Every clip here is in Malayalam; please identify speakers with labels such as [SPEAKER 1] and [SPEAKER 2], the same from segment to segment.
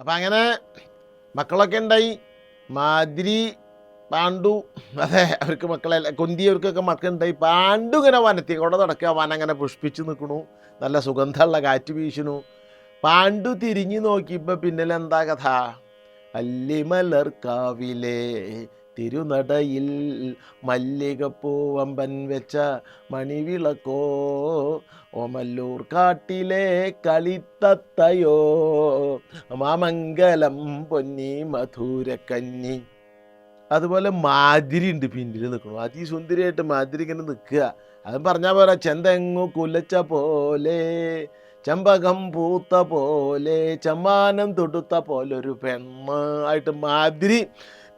[SPEAKER 1] അപ്പം അങ്ങനെ മക്കളൊക്കെ ഉണ്ടായി. മാതിരി പാണ്ഡു അതെ അവർക്ക് മക്കളെ കൊന്തിയവർക്കൊക്കെ മക്കളുണ്ടായി പാണ്ഡു ഇങ്ങനെ വനത്തിൽ കൂടെ നടക്കുക വനം അങ്ങനെ പുഷ്പിച്ച് നിൽക്കണു. നല്ല സുഗന്ധമുള്ള കാറ്റ് വീശണു പാണ്ഡു തിരിഞ്ഞു നോക്കിയപ്പോൾ പിന്നിലെന്താ കഥ? അല്ലിമലർക്കാവിലെ തിരുനടയിൽ മല്ലികപ്പൂവമ്പൻ വെച്ച മണിവിളക്കോ ഓമല്ലൂർ കാട്ടിലെ കളിത്തത്തയോ മാമംഗലം പൊന്നി മധുരക്കന്നി അതുപോലെ മാതിരി ഉണ്ട് പിന്നിൽ നിൽക്കണു അതിസുന്ദരിയായിട്ട് മാതിരി ഇങ്ങനെ നിൽക്കുക അത് പറഞ്ഞാൽ പോരാ ചെന്തെങ്ങു കുലച്ച പോലെ ചെമ്പകം പൂത്ത പോലെ ചമ്മാനം തൊടുത്ത പോലെ ഒരു പെണ്ണ് ആയിട്ട് മാതിരി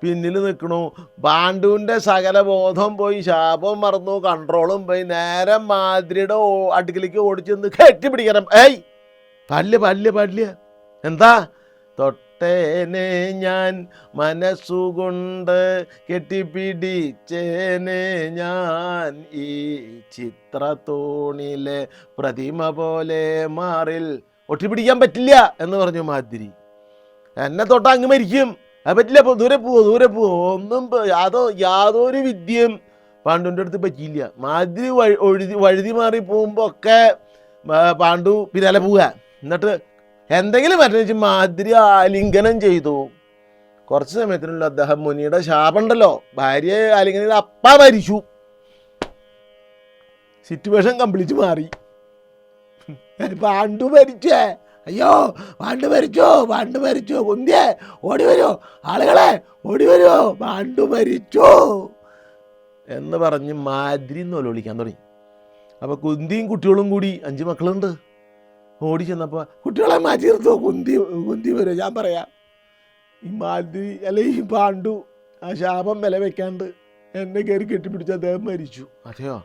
[SPEAKER 1] പിന്നിൽ നിൽക്കണു പാണ്ഡുവിന്റെ സകല ബോധം പോയി ശാപം മറന്നു കൺട്രോളും പോയി നേരെ മാതിരിയുടെ അടുക്കിലേക്ക് ഓടിച്ചെന്ന് കെട്ടിപ്പിടിക്കണം. ഏയ്! പല്ല് പല്ല് പല്ല്. എന്താ? തൊട്ടേനെ ഞാൻ മനസ്സുകൊണ്ട് കെട്ടിപ്പിടിച്ചേനെ ഞാൻ ഈ ചിത്രത്തോണിലെ പ്രതിമ പോലെ മാറിൽ ഒട്ടിപ്പിടിക്കാൻ പറ്റില്ല എന്ന് പറഞ്ഞു മാതിരി. എന്നെ തൊട്ട അങ്ങ് മരിക്കും. അത് പറ്റില്ല അപ്പോൾ ദൂരെ പോവോ ദൂരെ പോവോ. ഒന്നും യാതോ യാതൊരു വിദ്യയും പാണ്ഡുവിന്റെ അടുത്ത് പറ്റിയില്ല. മാതിരി വഴി ഒഴുതി വഴുതി മാറി പോകുമ്പോൾ ഒക്കെ പാണ്ഡു പിന്നാലെ പോവുക. എന്നിട്ട് എന്തെങ്കിലും പറ്റുന്ന മാതിരി ആലിംഗനം ചെയ്തു. കുറച്ച് സമയത്തിനുള്ള അദ്ദേഹം മുനിയുടെ ശാപമുണ്ടല്ലോ ഭാര്യ ആലിംഗനം അപ്പ മരിച്ചു. സിറ്റുവേഷൻ കംപ്ലീറ്റ് മാറി. പാണ്ഡു മരിച്ചേ. അയ്യോ വണ്ട് മരിച്ചോ വണ്ട് മരിച്ചോ കുന്തിയെ ഓടി വരുമോ ആളുകളെ ഓടി വരുമോ പാണ്ഡു മരിച്ചോ. എന്ന് പറഞ്ഞ് മാതിരി വിളിക്കാൻ തുടങ്ങി. അപ്പോൾ കുന്തിയും കുട്ടികളും കൂടി അഞ്ച് മക്കളുണ്ട്. ഓടി ചെന്നപ്പോൾ കുട്ടികളെ മാറ്റി കുന്തി കുന്തി വരുമോ ഞാൻ പറയാം. ഈ മാതിരി അല്ലെ ഈ പാണ്ടു ആ ശാപം വില വെക്കാണ്ട് എന്നെ കയറി കെട്ടിപ്പിടിച്ച് അദ്ദേഹം മരിച്ചു. അതെയോ?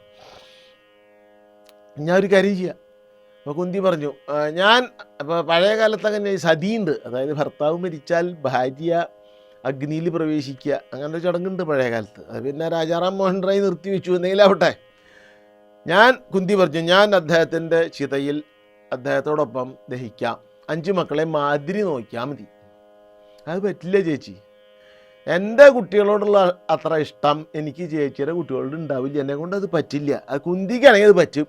[SPEAKER 1] ഞാൻ ഒരു കാര്യം ചെയ്യാം. അപ്പോൾ കുന്തി പറഞ്ഞു ഞാൻ അപ്പോൾ പഴയ കാലത്ത് അങ്ങനെ സതിയുണ്ട് അതായത് ഭർത്താവ് മരിച്ചാൽ ഭാര്യ അഗ്നിയിൽ പ്രവേശിക്കുക അങ്ങനെ ചടങ്ങുണ്ട് പഴയ കാലത്ത്. അത് പിന്നെ രാജാറാം മോഹൻ റായ് നിർത്തി വെച്ചു എന്തെങ്കിലും ആവട്ടെ. ഞാൻ കുന്തി പറഞ്ഞു ഞാൻ അദ്ദേഹത്തിന്റെ ചിതയിൽ അദ്ദേഹത്തോടൊപ്പം ദഹിക്കാം. അഞ്ച് മക്കളെ മാതിരി നോക്കിയാൽ മതി. അത് പറ്റില്ല ചേച്ചി. എന്റെ കുട്ടികളോടുള്ള അത്ര ഇഷ്ടം എനിക്ക് ചേച്ചിയുടെ കുട്ടികളോട് ഉണ്ടാവില്ല. എന്നെ കൊണ്ട് അത് പറ്റില്ല. അത് കുന്തിക്കാണെങ്കിൽ അത് പറ്റും.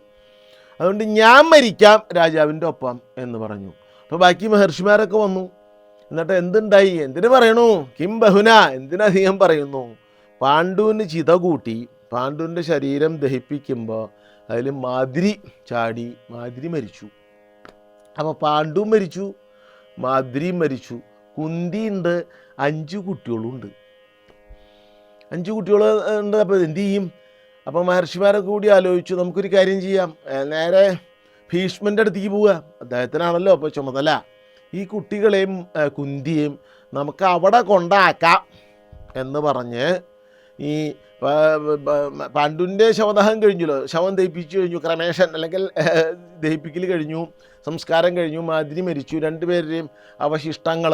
[SPEAKER 1] അതുകൊണ്ട് ഞാൻ മരിക്കാം രാജാവിന്റെ ഒപ്പം എന്ന് പറഞ്ഞു. അപ്പോൾ ബാക്കി മഹർഷിമാരൊക്കെ വന്നു. എന്നിട്ട് എന്തുണ്ടായി? എന്തിനു പറയണു? കിം ബഹുന എന്തിനധികം പറയുന്നു? പാണ്ഡുവിന് ചിത കൂട്ടി. പാണ്ഡുവിന്റെ ശരീരം ദഹിപ്പിക്കുമ്പോൾ അതിൽ മാതിരി ചാടി മാതിരി മരിച്ചു. അപ്പോൾ പാണ്ഡു മരിച്ചു മാതിരിയും മരിച്ചു. കുന്തിയുണ്ട് അഞ്ച് കുട്ടികളുണ്ട്. അഞ്ച് കുട്ടികൾ ഉണ്ട് അപ്പോൾ എന്ത് ചെയ്യും? അപ്പോൾ മഹർഷിമാരെ കൂടി ആലോചിച്ചു നമുക്കൊരു കാര്യം ചെയ്യാം. നേരെ ഭീഷ്മന്റെ അടുത്തേക്ക് പോവുക. അദ്ദേഹത്തിനാണല്ലോ അപ്പോൾ ചുമതല. ഈ കുട്ടികളെയും കുന്തിയും കുന്തിയെയും നമുക്ക് അവിടെ കൊണ്ടാക്കാം എന്ന് പറഞ്ഞ് ഈ പാണ്ഡുവിന്റെ ശവദഹം കഴിഞ്ഞല്ലോ. ശവം ദഹിപ്പിച്ചു കഴിഞ്ഞു ക്രമേഷൻ അല്ലെങ്കിൽ ദഹിപ്പിക്കൽ കഴിഞ്ഞു സംസ്കാരം കഴിഞ്ഞു മാതിരി മരിച്ചു. രണ്ടുപേരുടെയും അവശിഷ്ടങ്ങൾ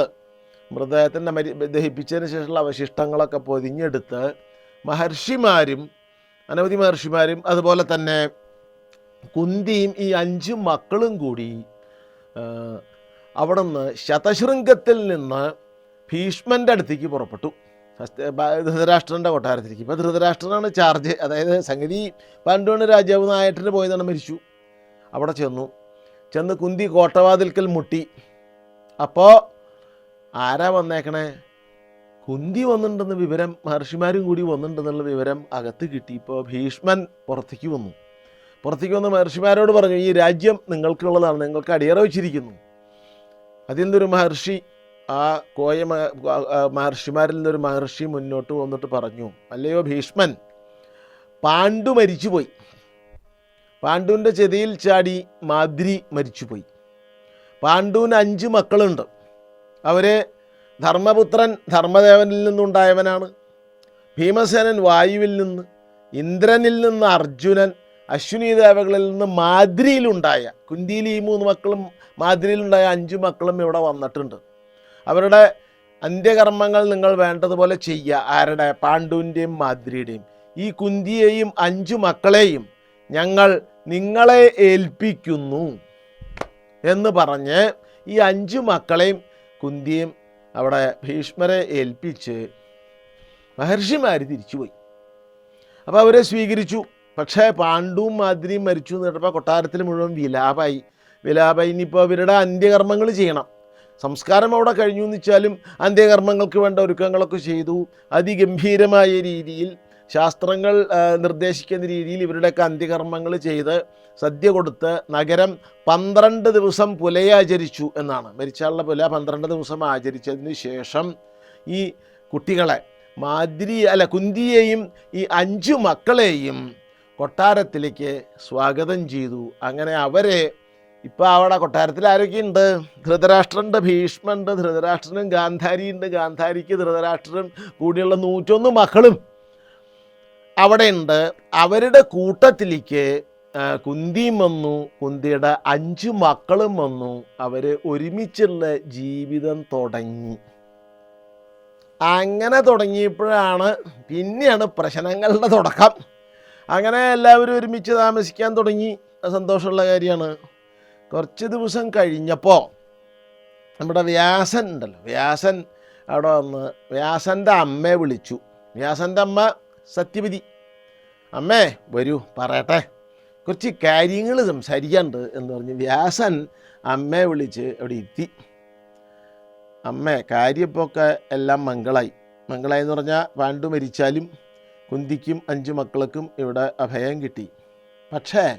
[SPEAKER 1] മൃതദേഹത്തിന്റെ മരി ദഹിപ്പിച്ചതിന് ശേഷമുള്ള അവശിഷ്ടങ്ങളൊക്കെ പൊതിഞ്ഞെടുത്ത് മഹർഷിമാരും അനവധി മഹർഷിമാരും അതുപോലെ തന്നെ കുന്തിയും ഈ അഞ്ച് മക്കളും കൂടി അവിടെ അവിടുന്ന് ശതശൃംഗത്തിൽ നിന്ന് ഭീഷ്മന്റെ അടുത്തേക്ക് പുറപ്പെട്ടു. ധൃതരാഷ്ട്രന്റെ കൊട്ടാരത്തിലേക്ക്. ഇപ്പോൾ ധൃതരാഷ്ട്രനാണ് ചാർജ് അതായത് സംഗതി പാണ്ഡുവിന് രാജാവ് നായട്ടിന് പോയതാണ് മരിച്ചു. അവിടെ ചെന്നു. ചെന്ന് കുന്തി കോട്ടവാതിൽക്കൽ മുട്ടി. അപ്പോൾ ആരാ വന്നേക്കണേ? കുന്തി വന്നിട്ടുണ്ടെന്ന വിവരം മഹർഷിമാരും കൂടി വന്നിട്ടുണ്ടെന്നുള്ള വിവരം അകത്ത് കിട്ടി. ഇപ്പോൾ ഭീഷ്മൻ പുറത്തേക്ക് വന്നു. പുറത്തേക്ക് വന്ന് മഹർഷിമാരോട് പറഞ്ഞു ഈ രാജ്യം നിങ്ങൾക്കുള്ളതാണ് നിങ്ങൾക്ക് അടിയറ വെച്ചിരിക്കുന്നു. അതിൽ നിന്നൊരു മഹർഷി ആ കോയ മഹർഷിമാരിൽ നിന്നൊരു മഹർഷി മുന്നോട്ട് വന്നിട്ട് പറഞ്ഞു അല്ലയോ ഭീഷ്മൻ പാണ്ഡു മരിച്ചുപോയി. പാണ്ഡുവിന്റെ ചെതിയിൽ ചാടി മാദ്രി മരിച്ചുപോയി. പാണ്ഡുവിന് അഞ്ച് മക്കളുണ്ട്. അവരെ ധർമ്മപുത്രൻ ധർമ്മദേവനിൽ നിന്നുണ്ടായവനാണ്. ഭീമസേനൻ വായുവിൽ നിന്ന് ഇന്ദ്രനിൽ നിന്ന് അർജുനൻ അശ്വിനി ദേവകളിൽ നിന്ന് മാദ്രിയിലുണ്ടായ കുന്തിയിൽ ഈ മൂന്ന് മക്കളും മാദ്രിയിലുണ്ടായ അഞ്ച് മക്കളും ഇവിടെ വന്നിട്ടുണ്ട്. അവരുടെ അന്ത്യകർമ്മങ്ങൾ നിങ്ങൾ വേണ്ടതുപോലെ ചെയ്യുക. ആരുടെ? പാണ്ഡുവിന്റെയും മാദ്രിയുടെയും ഈ കുന്തിയെയും അഞ്ചു മക്കളെയും ഞങ്ങൾ നിങ്ങളെ ഏൽപ്പിക്കുന്നു എന്ന് പറഞ്ഞ് ഈ അഞ്ചു മക്കളെയും കുന്തിയും അവിടെ ഭീഷ്മരെ ഏൽപ്പിച്ച് മഹർഷിമാർ തിരിച്ചുപോയി. അപ്പോൾ അവരെ സ്വീകരിച്ചു. പക്ഷേ പാണ്ഡുവും മാതിരിയും മരിച്ചു എന്ന് കേട്ടപ്പോൾ കൊട്ടാരത്തിൽ മുഴുവൻ വിലാപായി. വിലാപായി. ഇനിയിപ്പോൾ അവരുടെ അന്ത്യകർമ്മങ്ങൾ ചെയ്യണം. സംസ്കാരം അവിടെ കഴിഞ്ഞു എന്ന് വെച്ചാലും അന്ത്യകർമ്മങ്ങൾക്ക് വേണ്ട ഒരുക്കങ്ങളൊക്കെ ചെയ്തു. അതിഗംഭീരമായ രീതിയിൽ ശാസ്ത്രങ്ങൾ നിർദ്ദേശിക്കുന്ന രീതിയിൽ ഇവരുടെയൊക്കെ അന്ത്യകർമ്മങ്ങൾ ചെയ്ത് സദ്യ കൊടുത്ത് നഗരം പന്ത്രണ്ട് ദിവസം പുലയാചരിച്ചു എന്നാണ്. മരിച്ചാളുടെ പുല പന്ത്രണ്ട് ദിവസം ആചരിച്ചതിന് ശേഷം ഈ കുട്ടികളെ മാതിരി അല്ല കുന്തിയെയും ഈ അഞ്ച് മക്കളെയും കൊട്ടാരത്തിലേക്ക് സ്വാഗതം ചെയ്തു. അങ്ങനെ അവരെ ഇപ്പോൾ അവിടെ കൊട്ടാരത്തിൽ ആരൊക്കെയുണ്ട്? ധൃതരാഷ്ട്രന്റെ ഭീഷ്മുണ്ട് ധൃതരാഷ്ട്രനും ഗാന്ധാരിയുണ്ട്. ഗാന്ധാരിക്ക് ധൃതരാഷ്ട്രനും കൂടിയുള്ള നൂറ്റൊന്ന് മക്കളും അവിടെയുണ്ട്. അവരുടെ കൂട്ടത്തിലേക്ക് കുന്തിയും വന്നു. കുന്തിയുടെ അഞ്ച് മക്കളും വന്നു. അവർ ഒരുമിച്ചുള്ള ജീവിതം തുടങ്ങി. അങ്ങനെ തുടങ്ങിയപ്പോഴാണ് പിന്നെയാണ് പ്രശ്നങ്ങളുടെ തുടക്കം. അങ്ങനെ എല്ലാവരും ഒരുമിച്ച് താമസിക്കാൻ തുടങ്ങി. സന്തോഷമുള്ള കാര്യമാണ്. കുറച്ച് ദിവസം കഴിഞ്ഞപ്പോൾ നമ്മുടെ വ്യാസൻ ഉണ്ടല്ലോ. വ്യാസൻ അവിടെ വന്ന് വ്യാസന്റെ അമ്മയെ വിളിച്ചു. വ്യാസന്റെ അമ്മ സത്യവതി അമ്മേ വരൂ പറയട്ടെ. കുറച്ച് കാര്യങ്ങൾ സംസാരിക്കാനുണ്ട് എന്ന് പറഞ്ഞ് വ്യാസൻ അമ്മയെ വിളിച്ച് അവിടെ ഇരുത്തി അമ്മേ കാര്യപ്പൊക്കെ എല്ലാം മംഗളായി. മംഗളായി എന്ന് പറഞ്ഞാൽ പാണ്ഡു മരിച്ചാലും കുന്തിക്കും അഞ്ചു മക്കൾക്കും ഇവിടെ അഭയം കിട്ടി. പക്ഷേ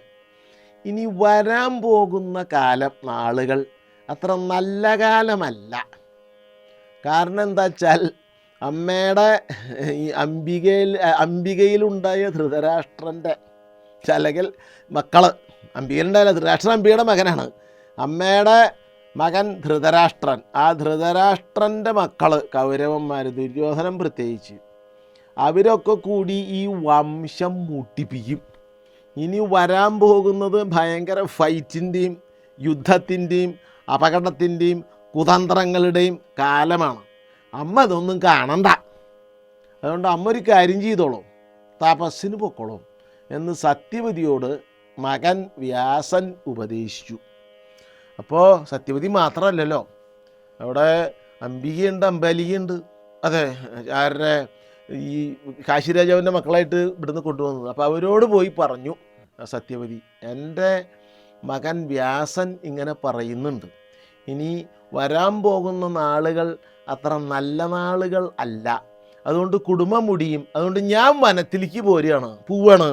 [SPEAKER 1] ഇനി വരാൻ പോകുന്ന കാലം നാളുകൾ അത്ര നല്ല കാലമല്ല. കാരണം എന്താ വെച്ചാൽ അമ്മയുടെ ഈ അംബികയിൽ അംബികയിലുണ്ടായ ധൃതരാഷ്ട്രന്റെ അല്ലെങ്കിൽ മക്കൾ അംബികയിലുണ്ടായ ധൃതരാഷ്ട്രൻ അംബികയുടെ മകനാണ്. അമ്മയുടെ മകൻ ധൃതരാഷ്ട്രൻ. ആ ധൃതരാഷ്ട്രന്റെ മക്കൾ കൗരവന്മാർ ദുര്യോധനം പ്രത്യേകിച്ച് അവരൊക്കെ കൂടി ഈ വംശം മുട്ടിപ്പിക്കും. ഇനി വരാൻ പോകുന്നത് ഭയങ്കര ഫൈറ്റിന്റെയും യുദ്ധത്തിന്റെയും അപകടത്തിന്റെയും കുതന്ത്രങ്ങളുടെയും കാലമാണ്. അമ്മ ഇതൊന്നും കാണണ്ട. അതുകൊണ്ട് അമ്മ ഒരു കാര്യം ചെയ്തോളും. തപസ്സിന് പൊക്കോളും എന്ന് സത്യവതിയോട് മകൻ വ്യാസൻ ഉപദേശിച്ചു. അപ്പോൾ സത്യവതി മാത്രമല്ലല്ലോ. അവിടെ അംബികയുണ്ട് അമ്പാലികയുണ്ട് അതെ ആരുടെ ഈ കാശിരാജാവിന്റെ മക്കളായിട്ട് ഇവിടുന്ന് കൊണ്ടുവന്നത്. അപ്പോൾ അവരോട് പോയി പറഞ്ഞു സത്യവതി എന്റെ മകൻ വ്യാസൻ ഇങ്ങനെ പറയുന്നുണ്ട്. ഇനി വരാൻ പോകുന്ന നാളുകൾ അത്ര നല്ല നാളുകൾ അല്ല. അതുകൊണ്ട് കുടുംബം മുടിയും അതുകൊണ്ട് ഞാൻ വനത്തിലേക്ക് പോരുകയാണ് പോവാണ്.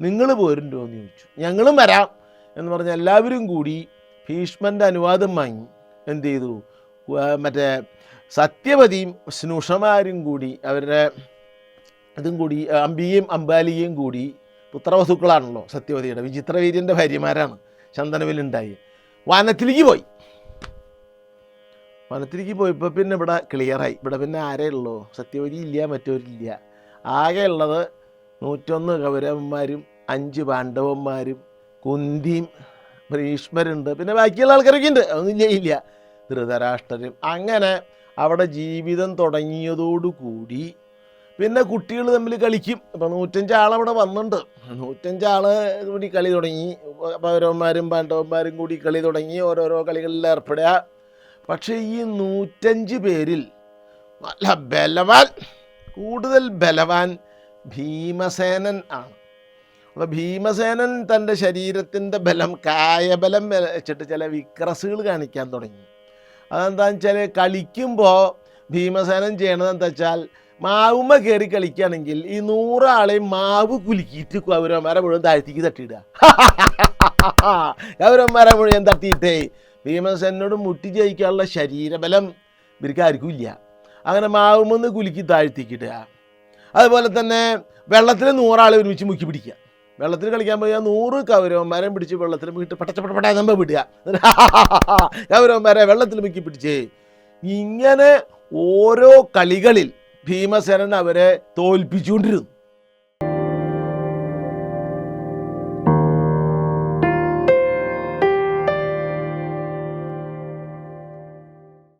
[SPEAKER 1] നിങ്ങൾ പോരുണ്ടോ എന്ന് ചോദിച്ചു. ഞങ്ങളും വരാം എന്ന് പറഞ്ഞ എല്ലാവരും കൂടി ഭീഷ്മന്റെ അനുവാദം വാങ്ങി എന്ത് ചെയ്തു? മറ്റേ സത്യവതിയും സ്നുഷമാരും കൂടി അവരുടെ ഇതും കൂടി അമ്പിയും അംബാലിയും കൂടി പുത്രവധുക്കളാണല്ലോ സത്യവതിയുടെ വിചിത്രവീര്യന്റെ ഭാര്യമാരാണ് ചന്ദനവിലുണ്ടായി വനത്തിലേക്ക് പോയി. വനത്തിലേക്ക് പോയപ്പോൾ പിന്നെ ഇവിടെ ക്ലിയറായി ഇവിടെ പിന്നെ ആരേ ഉള്ളൂ? സത്യവതി ഇല്ല മറ്റവരില്ല ആകെ ഉള്ളത് നൂറ്റൊന്ന് കൗരവന്മാരും അഞ്ച് പാണ്ഡവന്മാരും കുന്തിയും ഭീഷ്മരുണ്ട്. പിന്നെ ബാക്കിയുള്ള ആൾക്കാരൊക്കെ ഉണ്ട്. അതൊന്നും ഇല്ല ധൃതരാഷ്ട്രരും. അങ്ങനെ അവിടെ ജീവിതം തുടങ്ങിയതോടുകൂടി പിന്നെ കുട്ടികൾ തമ്മിൽ കളിക്കും. ഇപ്പം നൂറ്റഞ്ചാളവിടെ വന്നിട്ടുണ്ട്. നൂറ്റഞ്ചാൾ കൂടി കളി തുടങ്ങി. പൗരവന്മാരും പാണ്ഡവന്മാരും കൂടി കളി തുടങ്ങി. ഓരോരോ കളികളിൽ ഏർപ്പെടുക. പക്ഷേ ഈ നൂറ്റഞ്ച് പേരിൽ നല്ല ബലവാൻ കൂടുതൽ ബലവാൻ ഭീമസേനൻ ആണ്. അപ്പോൾ ഭീമസേനൻ തന്റെ ശരീരത്തിന്റെ ബലം കായബലം വെച്ചിട്ട് ചില വിക്രസുകൾ കാണിക്കാൻ തുടങ്ങി. അതെന്താണെന്ന് വെച്ചാൽ കളിക്കുമ്പോൾ ഭീമസേനൻ ചെയ്യണത് എന്താ വെച്ചാൽ മാവുമ്മ കയറി കളിക്കുകയാണെങ്കിൽ ഈ നൂറാളെയും മാവ് കുലുക്കിയിട്ട് കൗരവന്മാരെ മുഴുവൻ താഴ്ത്തിക്ക് തട്ടിയിടുക. കൗരവന്മാരെ മുഴുവൻ തട്ടിയിട്ടേ. ഭീമസേനോട് മുട്ടി ജയിക്കാനുള്ള ശരീരബലം ഇവർക്ക് ആർക്കും ഇല്ല. അങ്ങനെ മാവുമെന്ന് കുലുക്കി താഴ്ത്തിക്കിട്ടുക അതുപോലെ തന്നെ വെള്ളത്തിൽ നൂറാളെ ഒരുമിച്ച് മുക്കി പിടിക്കുക. വെള്ളത്തിൽ കളിക്കാൻ പോയാൽ നൂറ് കൗരവന്മാരെ പിടിച്ച് വെള്ളത്തിൽ വീട്ട് പട്ടച്ചപ്പെട്ട നമ്മ വിടുക. കൗരവന്മാരെ വെള്ളത്തിൽ മുക്കി പിടിച്ച് ഇങ്ങനെ ഓരോ കളികളിൽ ഭീമസേനൻ അവരെ തോൽപ്പിച്ചുകൊണ്ടിരുന്നു.